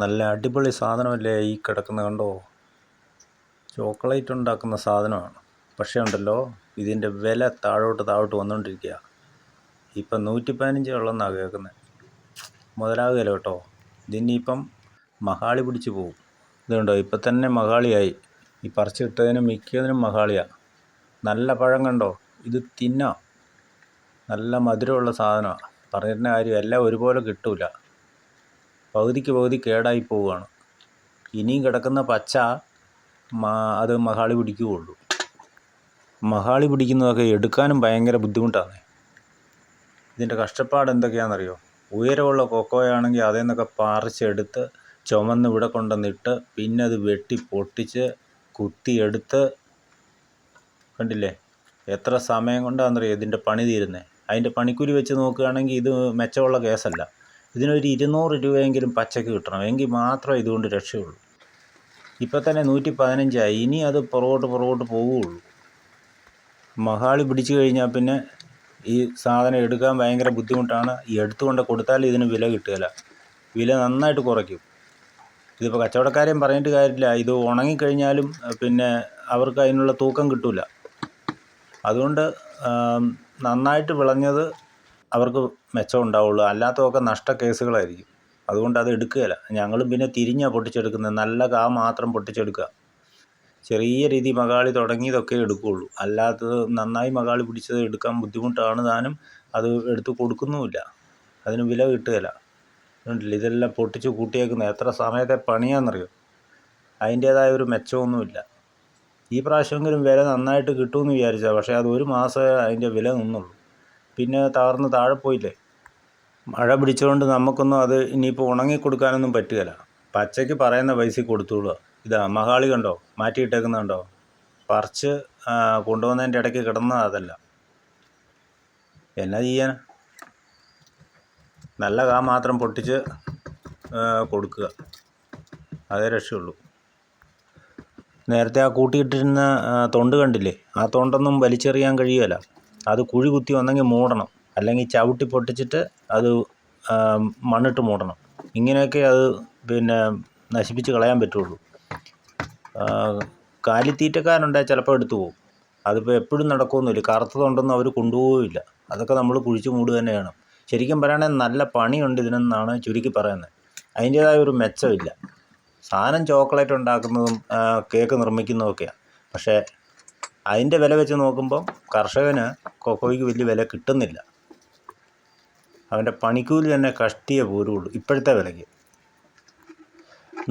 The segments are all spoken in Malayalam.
നല്ല അടിപൊളി സാധനമല്ലേ ഈ കിടക്കുന്ന കണ്ടോ? ചോക്ലേറ്റ് ഉണ്ടാക്കുന്ന സാധനമാണ്. പക്ഷേ ഉണ്ടല്ലോ ഇതിന്റെ വില താഴോട്ട് താഴോട്ട് വന്നുകൊണ്ടിരിക്കുക ഇപ്പം നൂറ്റി പതിനഞ്ച് ഉള്ളെന്നാണ് കേൾക്കുന്നത്. മുതലാകുകയില്ല കേട്ടോ. ഇതിനിപ്പം മഹാളി പിടിച്ച് പോകും ഇതുണ്ടോ ഇപ്പം തന്നെ മഹാളിയായി. ഈ പറിച്ച് കിട്ടതിന് മിക്കതിനും മഹാളിയാണ് നല്ല പഴം കണ്ടോ ഇത് തിന്നാം. നല്ല മധുരമുള്ള സാധനമാണ് പറഞ്ഞിരുന്ന കാര്യം എല്ലാം ഒരുപോലെ കിട്ടൂല. പകുതിക്ക് പകുതി കേടായി പോവുകയാണ്. ഇനിയും കിടക്കുന്ന പച്ച അത് മഹാളി പിടിക്കുകയുള്ളൂ. മഹാളി പിടിക്കുന്നതൊക്കെ എടുക്കാനും ഭയങ്കര ബുദ്ധിമുട്ടാണ്. ഇതിന്റെ കഷ്ടപ്പാട് എന്തൊക്കെയാണെന്നറിയോ? ഉയരമുള്ള കൊക്കോയാണെങ്കിൽ അതിൽ നിന്നൊക്കെ പറിച്ചെടുത്ത് ചുമന്ന് ഇവിടെ കൊണ്ടുവന്നിട്ട് പിന്നെ അത് വെട്ടി പൊട്ടിച്ച് കുത്തിയെടുത്ത് കണ്ടില്ലേ? എത്ര സമയം കൊണ്ടാണെന്നറിയോ ഇതിന്റെ പണി തീരുന്നത് അതിന്റെ പണിക്കൂലി വെച്ച് നോക്കുകയാണെങ്കിൽ ഇത് മെച്ചമുള്ള കേസല്ല. ഇതിനൊരു ഇരുന്നൂറ് രൂപയെങ്കിലും പച്ചക്ക് കിട്ടണം. എങ്കിൽ മാത്രമേ ഇതുകൊണ്ട് രക്ഷയുള്ളൂ. ഇപ്പം തന്നെ നൂറ്റി പതിനഞ്ചായി ഇനി അത് പുറകോട്ട് പുറകോട്ട് പോവുകയുള്ളൂ. മഹാളി പിടിച്ചു കഴിഞ്ഞാൽ പിന്നെ ഈ സാധനം എടുക്കാൻ ഭയങ്കര ബുദ്ധിമുട്ടാണ്. ഈ എടുത്തുകൊണ്ട് കൊടുത്താൽ ഇതിന് വില കിട്ടുകയില്ല. വില നന്നായിട്ട് കുറയ്ക്കും. ഇതിപ്പോൾ കച്ചവടക്കാരെയും പറഞ്ഞിട്ട് കാര്യമില്ല. ഇത് ഉണങ്ങിക്കഴിഞ്ഞാലും പിന്നെ അവർക്ക് അതിനുള്ള തൂക്കം കിട്ടില്ല അതുകൊണ്ട് നന്നായിട്ട് വിളഞ്ഞത് അവർക്ക് മെച്ചം ഉണ്ടാവുള്ളൂ. അല്ലാത്തതൊക്കെ നഷ്ട കേസുകളായിരിക്കും. അതുകൊണ്ട് അത് എടുക്കുകയില്ല. ഞങ്ങളും പിന്നെ തിരിഞ്ഞാണ് പൊട്ടിച്ചെടുക്കുന്നത്. നല്ല കാ മാത്രം പൊട്ടിച്ചെടുക്കുക. ചെറിയ രീതി മകാളി തുടങ്ങിയതൊക്കെ എടുക്കുകയുള്ളൂ. അല്ലാത്തത് നന്നായി മകാളി പിടിച്ചത് എടുക്കാൻ ബുദ്ധിമുട്ടാണ് താനും. അത് എടുത്ത് കൊടുക്കുന്നുമില്ല. അതിന് വില കിട്ടുകയില്ല. അതുകൊണ്ടില്ല ഇതെല്ലാം പൊട്ടിച്ച് കൂട്ടിയേക്കുന്നത്. എത്ര സമയത്തെ പണിയാണെന്നറിയോ? അതിന്റേതായ ഒരു മെച്ചമൊന്നുമില്ല. ഈ പ്രാവശ്യമെങ്കിലും വില നന്നായിട്ട് കിട്ടുമെന്ന് വിചാരിച്ചാൽ പക്ഷേ അത് ഒരു മാസമേ അതിന്റെ വില നിന്നുള്ളൂ. പിന്നെ തകർന്ന് താഴെ പോയില്ലേ? മഴ പിടിച്ചുകൊണ്ട് നമുക്കൊന്നും അത് ഇനിയിപ്പോൾ ഉണങ്ങി കൊടുക്കാനൊന്നും പറ്റുകയില്ല. പച്ചയ്ക്ക് പറയുന്ന പൈസ കൊടുത്തോളൂ ഇതാ മഹാളി കണ്ടോ? മാറ്റിയിട്ടേക്കുന്ന കണ്ടോ പറിച്ച് കൊണ്ടുവന്നതിന്റെ ഇടയ്ക്ക് കിടന്ന അതല്ല. എന്നാ ചെയ്യാൻ? നല്ല കാ മാത്രം പൊട്ടിച്ച് കൊടുക്കുക. അതേ രക്ഷയുള്ളൂ. നേരത്തെ ആ കൂട്ടിയിട്ടിരുന്ന തൊണ്ട് കണ്ടില്ലേ? ആ തൊണ്ടൊന്നും വലിച്ചെറിയാൻ കഴിയുകയില്ല. അത് കുഴി കുത്തി വന്നെങ്കിൽ മൂടണം. അല്ലെങ്കിൽ ചവിട്ടി പൊട്ടിച്ചിട്ട് അത് മണ്ണിട്ട് മൂടണം. ഇങ്ങനെയൊക്കെ അത് പിന്നെ നശിപ്പിച്ച് കളയാൻ പറ്റുള്ളൂ. ആ, കാലിത്തീറ്റക്കാരുണ്ടെങ്കിൽ ചിലപ്പോൾ എടുത്തു പോകും. അതിപ്പോൾ എപ്പോഴും നടക്കുമെന്നില്ല കറുത്തതുണ്ടെന്നും അവർ കൊണ്ടുപോകില്ല അതൊക്കെ നമ്മൾ കുഴിച്ചു മൂടുക തന്നെ വേണം ശരിക്കും പറയുകയാണെങ്കിൽ നല്ല പണിയുണ്ട് ഇതിനെന്നാണ് ചുരുക്കി പറയുന്നത്. അതിന്റേതായ ഒരു മെച്ചമില്ല. സാധനം ചോക്ലേറ്റ് ഉണ്ടാക്കുന്നതും കേക്ക് കേക്ക് നിർമ്മിക്കുന്നതൊക്കെയാണ് പക്ഷേ അതിന്റെ വില വെച്ച് നോക്കുമ്പം കർഷകന് കൊക്കോയ്ക്ക് വലിയ വില കിട്ടുന്നില്ല. അവന്റെ പണിക്കൂലി തന്നെ കഷ്ടിയേ പോരുള്ളൂ ഇപ്പോഴത്തെ വിലയ്ക്ക്.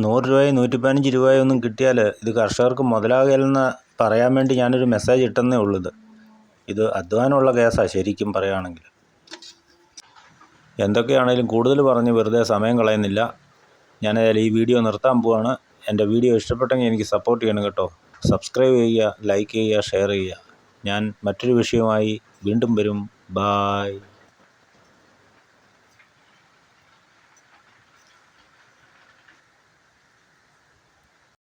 നൂറ് രൂപയോ നൂറ്റി പതിനഞ്ച് രൂപയോ ഒന്നും കിട്ടിയാൽ ഇത് കർഷകർക്ക് മുതലാകില്ലെന്ന് പറയാൻ വേണ്ടി ഞാനൊരു മെസ്സേജ് ഇട്ടെന്നേ ഉള്ളൂ ഇത് ഇത് അധ്വാനമുള്ള കേസാണ് ശരിക്കും പറയുകയാണെങ്കിൽ. എന്തൊക്കെയാണേലും കൂടുതൽ പറഞ്ഞ് വെറുതെ സമയം കളയുന്നില്ല. ഞാൻ ഈ വീഡിയോ നിർത്താൻ പോവാണ്. എന്റെ വീഡിയോ ഇഷ്ടപ്പെട്ടെങ്കിൽ എനിക്ക് സപ്പോർട്ട് ചെയ്യണം കേട്ടോ. സബ്സ്ക്രൈബ് ചെയ്യുക ലൈക്ക് ചെയ്യുക ഷെയർ ചെയ്യുക. ഞാൻ മറ്റൊരു വിഷയവുമായി വീണ്ടും വരും. ബായ്